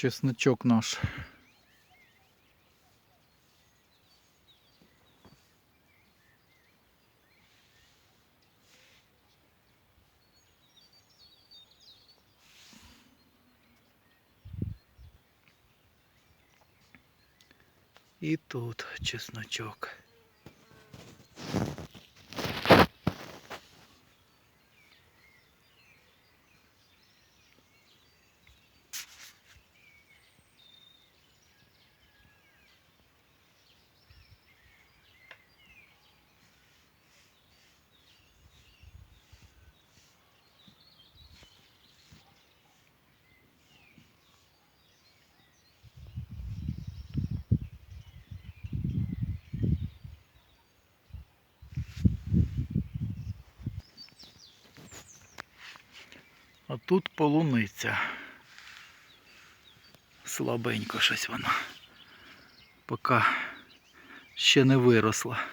чесночок наш. І тут чесночок. А тут полуниця. Слабенько щось вона. Поки ще не виросла.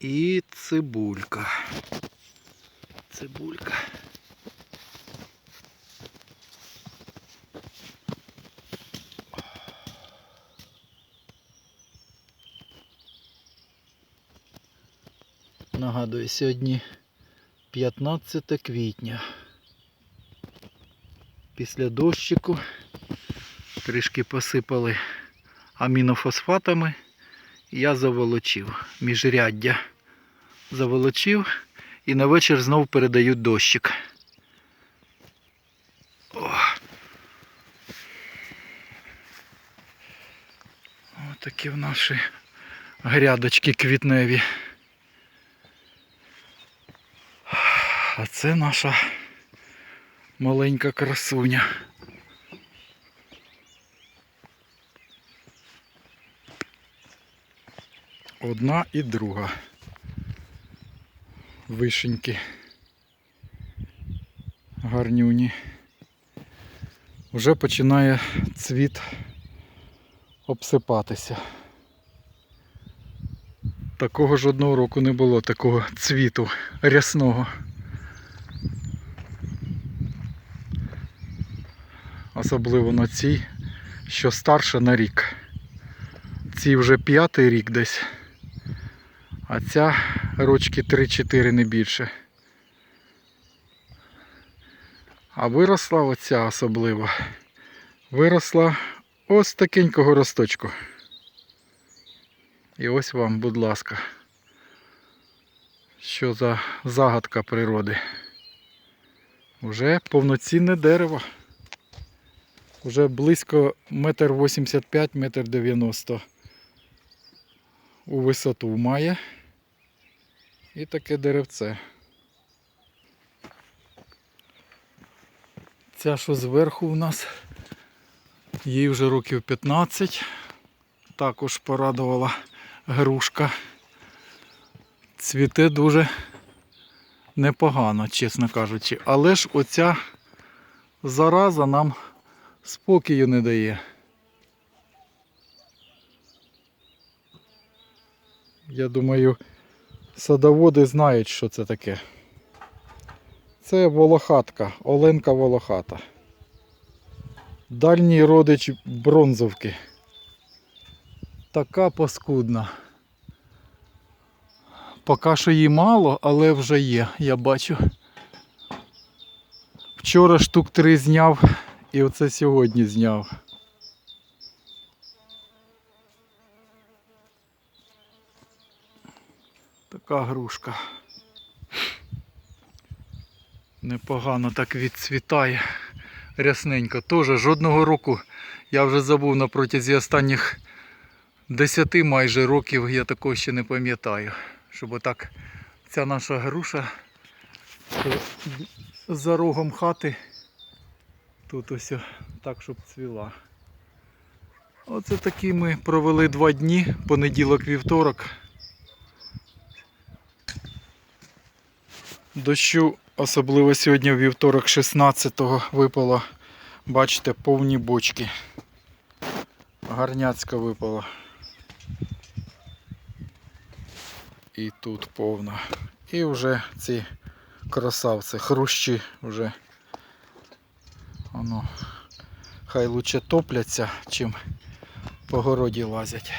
І цибулька. Цибулька. Нагадую, сьогодні 15 квітня. Після дощику трішки посипали амінофосфатами. Я заволочив міжряддя. Заволочив і на вечір знов передають дощик. О. Отакі в наші грядочки квітневі. А це наша маленька красуня. Одна і друга. Вишеньки. Гарнюні. Вже починає цвіт обсипатися. Такого жодного року не було, такого цвіту рясного. Особливо на цій, що старша на рік. Цій вже п'ятий рік десь. А ця рочки 3-4 не більше. А виросла оця особливо. Виросла ось такенького росточку. І ось вам, будь ласка, що за загадка природи. Уже повноцінне дерево. Уже близько метр 85, метр 90 у висоту має. І таке деревце. Ця, що зверху у нас, їй вже років 15. Також порадувала грушка. Цвіте дуже непогано, чесно кажучи. Але ж оця зараза нам спокою не дає. Я думаю, садоводи знають, що це таке. Це волохатка, оленка волохата. Дальній родич бронзовки. Така паскудна. Поки що її мало, але вже є, я бачу. Вчора штук три зняв і оце сьогодні зняв. Така грушка. Непогано так відцвітає. Рясненько. Тоже жодного року я вже забув на протязі останніх 10 майже років я такого ще не пам'ятаю. Щоб отак ця наша груша за рогом хати тут ось так, щоб цвіла. Оце такі ми провели два дні, понеділок, вівторок. Дощу, особливо сьогодні вівторок 16-го випало, бачите, повні бочки. Гарняцька випала. І тут повна. І вже ці красавці, хрущі вже воно, хай лучше топляться, чим по городі лазять.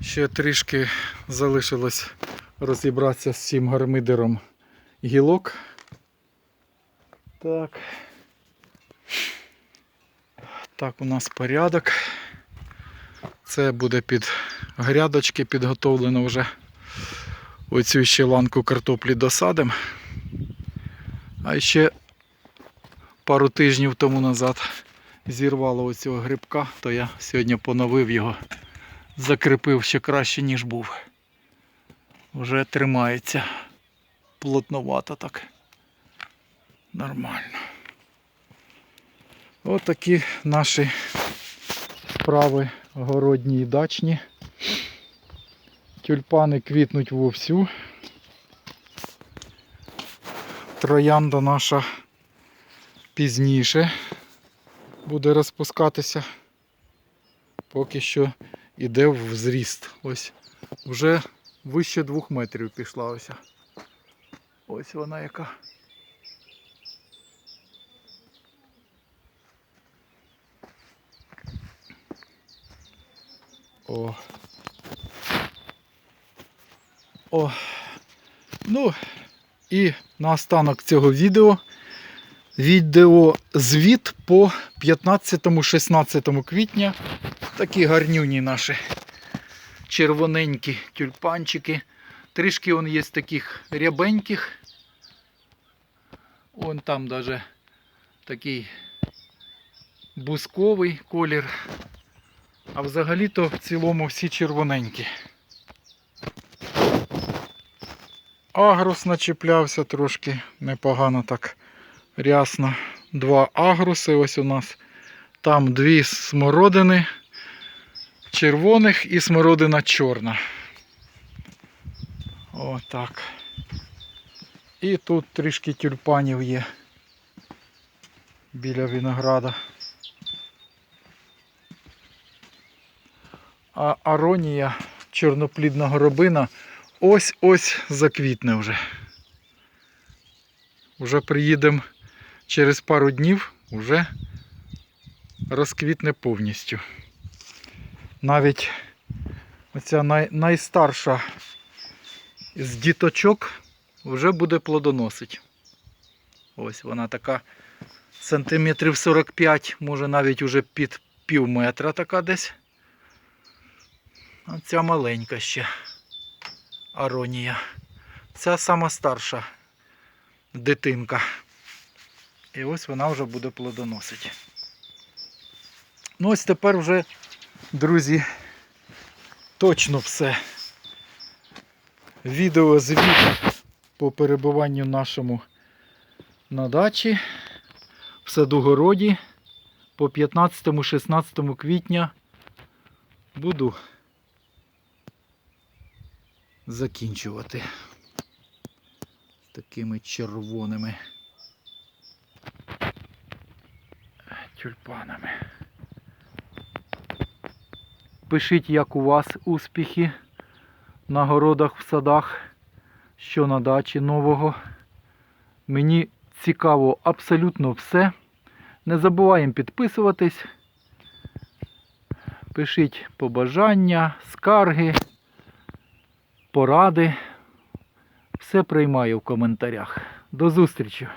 Ще трішки залишилось розібратися з цим гармидером гілок. Так. Так, у нас порядок. Це буде під грядочки підготовлено вже. Оцю ще ланку картоплі досадимо. А ще пару тижнів тому назад зірвало оцього грибка, то я сьогодні поновив його, закріпив ще краще, ніж був. Вже тримається плотновато так. Нормально. Отакі наші справи городні і дачні. Тюльпани квітнуть вовсю. Троянда наша пізніше буде розпускатися. Поки що йде в зріст. Ось вже вище двох метрів пішла ось. Ось вона яка. О. О. Ну, і наостанок цього відео. Відео звіт по 15-16 квітня. Такі гарнюні наші червоненькі тюльпанчики. Трішки он є таких рябеньких. Вон там даже такий бусковий колір. А взагалі-то в цілому всі червоненькі. Агрус начіплявся трошки непогано так рясно. Два агруси ось у нас. Там дві смородини червоних і смородина чорна. Отак. І тут трішки тюльпанів є біля винограда. А аронія чорноплідна горобина ось-ось заквітне вже. Вже приїдемо через пару днів, вже розквітне повністю. Навіть оця най, найстарша з діточок вже буде плодоносить. Ось вона така сантиметрів 45, може навіть уже під пів метра така десь. А ця маленька ще аронія. Ця сама старша дитинка. І ось вона вже буде плодоносити. Ну ось тепер вже, друзі, точно все. Відео звіт по перебуванню нашому на дачі в садугороді по 15-16 квітня буду закінчувати такими червоними тюльпанами. Пишіть, як у вас успіхи на городах, в садах, що на дачі нового. Мені цікаво абсолютно все. Не забуваємо підписуватись. Пишіть побажання, скарги, поради. Все приймаю в коментарях. До зустрічі!